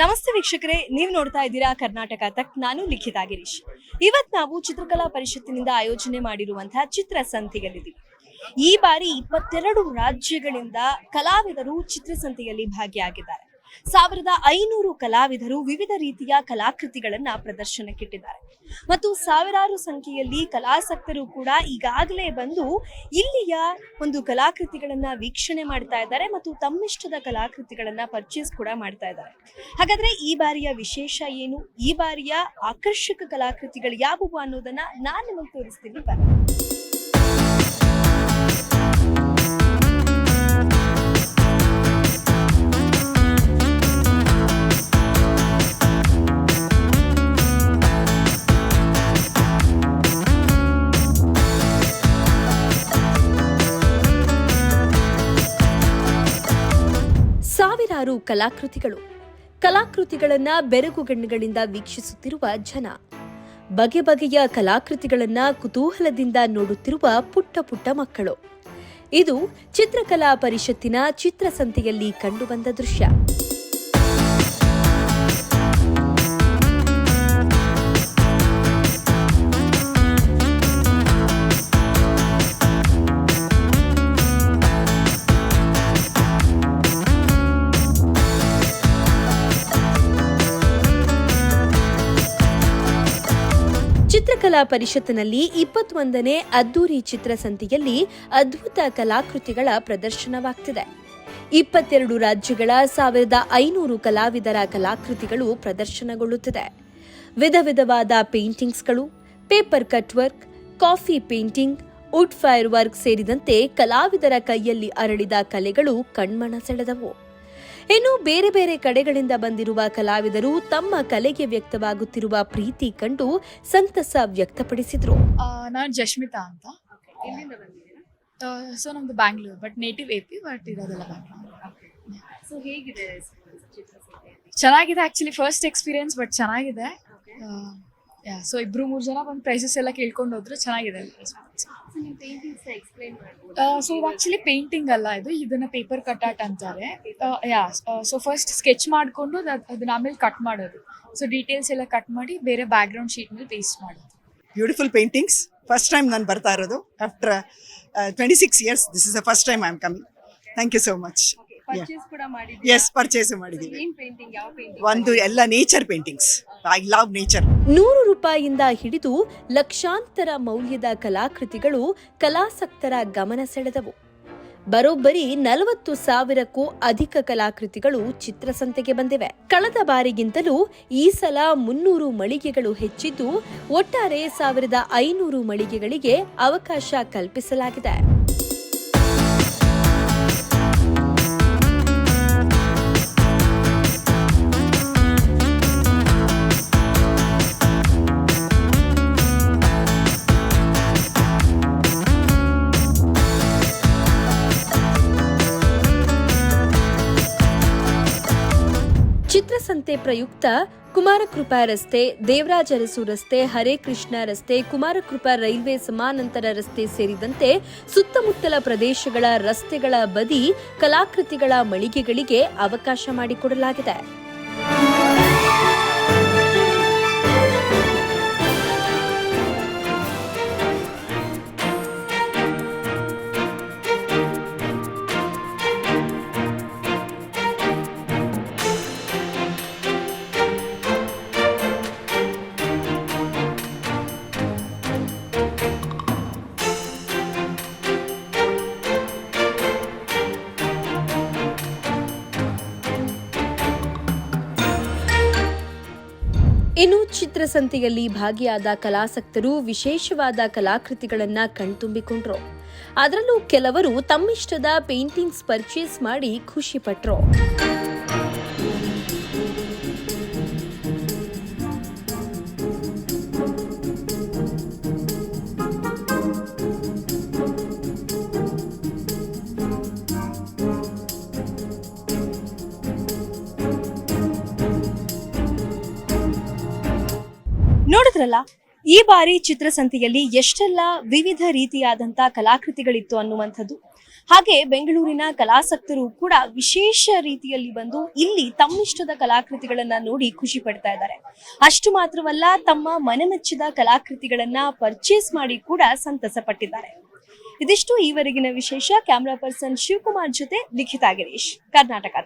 ನಮಸ್ತೆ ವೀಕ್ಷಕರೇ, ನೀವು ನೋಡ್ತಾ ಇದ್ದೀರಾ ಕರ್ನಾಟಕ ತಕ್, ನಾನು ಲಿಖಿತಾ ಗಿರೀಶ್. ಇವತ್ ನಾವು ಚಿತ್ರಕಲಾ ಪರಿಷತ್ತಿನಿಂದ ಆಯೋಜನೆ ಮಾಡಿರುವಂತಹ ಚಿತ್ರಸಂತೆಯಲ್ಲಿದ್ದೀವಿ ಈ ಬಾರಿ ಇಪ್ಪತ್ತೆರಡು ರಾಜ್ಯಗಳಿಂದ ಕಲಾವಿದರು ಚಿತ್ರಸಂತೆಯಲ್ಲಿ ಭಾಗಿಯಾಗಿದ್ದಾರೆ. ಸಾವಿರದ ಐನೂರು ಕಲಾವಿದರು ವಿವಿಧ ರೀತಿಯ ಕಲಾಕೃತಿಗಳನ್ನ ಪ್ರದರ್ಶನಕ್ಕಿಟ್ಟಿದ್ದಾರೆ. ಮತ್ತು ಸಾವಿರಾರು ಸಂಖ್ಯೆಯಲ್ಲಿ ಕಲಾಸಕ್ತರು ಕೂಡ ಈಗಾಗಲೇ ಬಂದು ಇಲ್ಲಿಯ ಒಂದು ಕಲಾಕೃತಿಗಳನ್ನ ವೀಕ್ಷಣೆ ಮಾಡ್ತಾ ಇದ್ದಾರೆ ಮತ್ತು ತಮ್ಮಿಷ್ಟದ ಕಲಾಕೃತಿಗಳನ್ನ ಪರ್ಚೇಸ್ ಕೂಡ ಮಾಡ್ತಾ ಇದ್ದಾರೆ. ಹಾಗಾದ್ರೆ ಈ ಬಾರಿಯ ವಿಶೇಷ ಏನು? ಈ ಬಾರಿಯ ಆಕರ್ಷಕ ಕಲಾಕೃತಿಗಳು ಯಾವುವು ಅನ್ನೋದನ್ನ ನಾನು ನಿಮಗೆ ತೋರಿಸ್ತೀನಿ. ಬನ್ನಿ. ಸಾವಿರಾರು ಕಲಾಕೃತಿಗಳು. ಕಲಾಕೃತಿಗಳನ್ನ ಬೆರಗುಗಣ್ಣುಗಳಿಂದ ವೀಕ್ಷಿಸುತ್ತಿರುವ ಜನ. ಬಗೆ ಬಗೆಯ ಕಲಾಕೃತಿಗಳನ್ನ ಕುತೂಹಲದಿಂದ ನೋಡುತ್ತಿರುವ ಪುಟ್ಟ ಪುಟ್ಟ ಮಕ್ಕಳು. ಇದು ಚಿತ್ರಕಲಾ ಪರಿಷತ್ತಿನ ಚಿತ್ರಸಂತೆಯಲ್ಲಿ ಕಂಡುಬಂದ ದೃಶ್ಯ. ಚಿತ್ರಕಲಾ ಪರಿಷತ್ತಿನಲ್ಲಿ ಇಪ್ಪತ್ತೊಂದನೇ ಅದ್ದೂರಿ ಚಿತ್ರಸಂತೆಯಲ್ಲಿ ಅದ್ಭುತ ಕಲಾಕೃತಿಗಳ ಪ್ರದರ್ಶನವಾಗ್ತಿದೆ. ಇಪ್ಪತ್ತೆರಡು ರಾಜ್ಯಗಳ ಸಾವಿರದ ಐನೂರು ಕಲಾವಿದರ ಕಲಾಕೃತಿಗಳು ಪ್ರದರ್ಶನಗೊಳ್ಳುತ್ತಿದೆ. ವಿಧ ವಿಧವಾದ ಪೇಂಟಿಂಗ್ಸ್ಗಳು, paper cut work, coffee painting, wood fire work ಸೇರಿದಂತೆ ಕಲಾವಿದರ ಕೈಯಲ್ಲಿ ಅರಳಿದ ಕಲೆಗಳು ಕಣ್ಮನ ಸೆಳೆದವು. ಇನ್ನು ಬೇರೆ ಬೇರೆ ಕಡೆಗಳಿಂದ ಬಂದಿರುವ ಕಲಾವಿದರು ತಮ್ಮ ಕಲೆಗೆ ವ್ಯಕ್ತವಾಗುತ್ತಿರುವ ಪ್ರೀತಿ ಕಂಡು ಸಂತಸ ವ್ಯಕ್ತಪಡಿಸಿದ್ರು. ನಾನು ಜಶ್ಮಿತಾ ಅಂತ. ಸೊ ನಮ್ದು Bangalore but native A P but ಇರೋದೆಲ್ಲ ಬ್ಯಾಂಗ್ಳೂರ್. ಚೆನ್ನಾಗಿದೆ ಆಕ್ಚುಲಿ ಫಸ್ಟ್ ಎಕ್ಸ್ಪೀರಿಯನ್ಸ್ ಬಟ್ ಚೆನ್ನಾಗಿದೆ. ಸೊ ಇಬ್ರು ಮೂರು ಜನ ಬಂದು ಪ್ರೈಸಸ್ ಎಲ್ಲ ಕೇಳ್ಕೊಂಡು ಹೋದ್ರೆ ಚೆನ್ನಾಗಿದೆ ಸೊ ಇದು ಆಕ್ಚುಲಿ ಪೇಂಟಿಂಗ್ ಅಲ್ಲ ಇದು. ಇದನ್ನ ಪೇಪರ್ ಕಟಾಟ್ ಅಂತಾರೆ. ಯಾ ಸೊ ಫಸ್ಟ್ ಸ್ಕೆಚ್ ಮಾಡಿಕೊಂಡು ಅದನ್ನ ಆಮೇಲೆ ಕಟ್ ಮಾಡೋದು. ಸೊ ಡೀಟೇಲ್ಸ್ ಎಲ್ಲ ಕಟ್ ಮಾಡಿ ಬೇರೆ ಬ್ಯಾಕ್ ಗ್ರೌಂಡ್ ಶೀಟ್ ಮೇಲೆ ಪೇಸ್ಟ್ ಮಾಡೋದು. ಬ್ಯೂಟಿಫುಲ್ ಪೇಂಟಿಂಗ್ಸ್ ಫಸ್ಟ್ ಟೈಮ್ ನಾನು ಬರ್ತಾ ಇರೋದು. After twenty six years this is the first time I am coming thank you so much purchase ಕೂಡ ಎಸ್ ಪರ್ಚೇಸ್ ಮಾಡಿದ್ದೀವಿ. ಏನ್ ಪೇಂಟಿಂಗ್ ಯಾವ ಪೇಂಟಿಂಗ್ ಒಂದು ಎಲ್ಲ nature paintings I love nature ನೂರು ರೂಪಾಯಿಯಿಂದ ಹಿಡಿದು ಲಕ್ಷಾಂತರ ಮೌಲ್ಯದ ಕಲಾಕೃತಿಗಳು ಕಲಾಸಕ್ತರ ಗಮನ ಸೆಳೆದವು. ಬರೋಬ್ಬರಿ ನಲವತ್ತು ಸಾವಿರಕ್ಕೂ ಅಧಿಕ ಕಲಾಕೃತಿಗಳು ಚಿತ್ರಸಂತೆಗೆ ಬಂದಿವೆ. ಕಳೆದ ಬಾರಿಗಿಂತಲೂ ಈ ಸಲ ಮುನ್ನೂರು ಮಳಿಗೆಗಳು ಹೆಚ್ಚಿದ್ದು ಒಟ್ಟಾರೆ ಸಾವಿರದ ಐನೂರು ಮಳಿಗೆಗಳಿಗೆ ಅವಕಾಶ ಕಲ್ಪಿಸಲಾಗಿದೆ. ಚಿತ್ರಸಂತೆ ಪ್ರಯುಕ್ತ ಕುಮಾರಕೃಪಾ ರಸ್ತೆ ದೇವರಾಜ ಅರಸು ರಸ್ತೆ, ಹರೇ ಕೃಷ್ಣ ರಸ್ತೆ, ಕುಮಾರಕೃಪಾ ರೈಲ್ವೆ ಸಮಾನಾಂತರ ರಸ್ತೆ ಸೇರಿದಂತೆ ಸುತ್ತಮುತ್ತಲ ಪ್ರದೇಶಗಳ ರಸ್ತೆಗಳ ಬದಿ ಕಲಾಕೃತಿಗಳ ಮಳಿಗೆಗಳಿಗೆ ಅವಕಾಶ ಮಾಡಿಕೊಡಲಾಗಿದೆ. ಇನ್ನು ಚಿತ್ರಸಂತೆಯಲ್ಲಿ ಭಾಗಿಯಾದ ಕಲಾಸಕ್ತರು ವಿಶೇಷವಾದ ಕಲಾಕೃತಿಗಳನ್ನ ಕಣ್ತುಂಬಿಕೊಂಡ್ರು. ಅದರಲ್ಲೂ ಕೆಲವರು ತಮ್ಮಿಷ್ಟದ ಪೇಂಟಿಂಗ್ಸ್ ಪರ್ಚೇಸ್ ಮಾಡಿ ಖುಷಿ ಪಟ್ರು. ನೋಡಿದ್ರಲ್ಲ ಈ ಬಾರಿ ಚಿತ್ರಸಂತೆಯಲ್ಲಿ ಎಷ್ಟೆಲ್ಲ ವಿವಿಧ ರೀತಿಯಾದಂತ ಕಲಾಕೃತಿಗಳಿತ್ತು ಅನ್ನುವಂಥದ್ದು. ಹಾಗೆ ಬೆಂಗಳೂರಿನ ಕಲಾಸಕ್ತರು ಕೂಡ ವಿಶೇಷ ರೀತಿಯಲ್ಲಿ ಬಂದು ಇಲ್ಲಿ ತಮ್ಮಿಷ್ಟದ ಕಲಾಕೃತಿಗಳನ್ನ ನೋಡಿ ಖುಷಿ ಪಡ್ತಾ ಇದ್ದಾರೆ. ಅಷ್ಟು ಮಾತ್ರವಲ್ಲ, ತಮ್ಮ ಮನಮೆಚ್ಚಿದ ಕಲಾಕೃತಿಗಳನ್ನ ಪರ್ಚೇಸ್ ಮಾಡಿ ಕೂಡ ಸಂತಸ ಪಟ್ಟಿದ್ದಾರೆ ಇದಿಷ್ಟು ಈವರೆಗಿನ ವಿಶೇಷ. ಕ್ಯಾಮ್ರಾ ಪರ್ಸನ್ ಶಿವಕುಮಾರ್ ಜೊತೆ ಲಿಖಿತ ಗಿರೀಶ್, ಕರ್ನಾಟಕ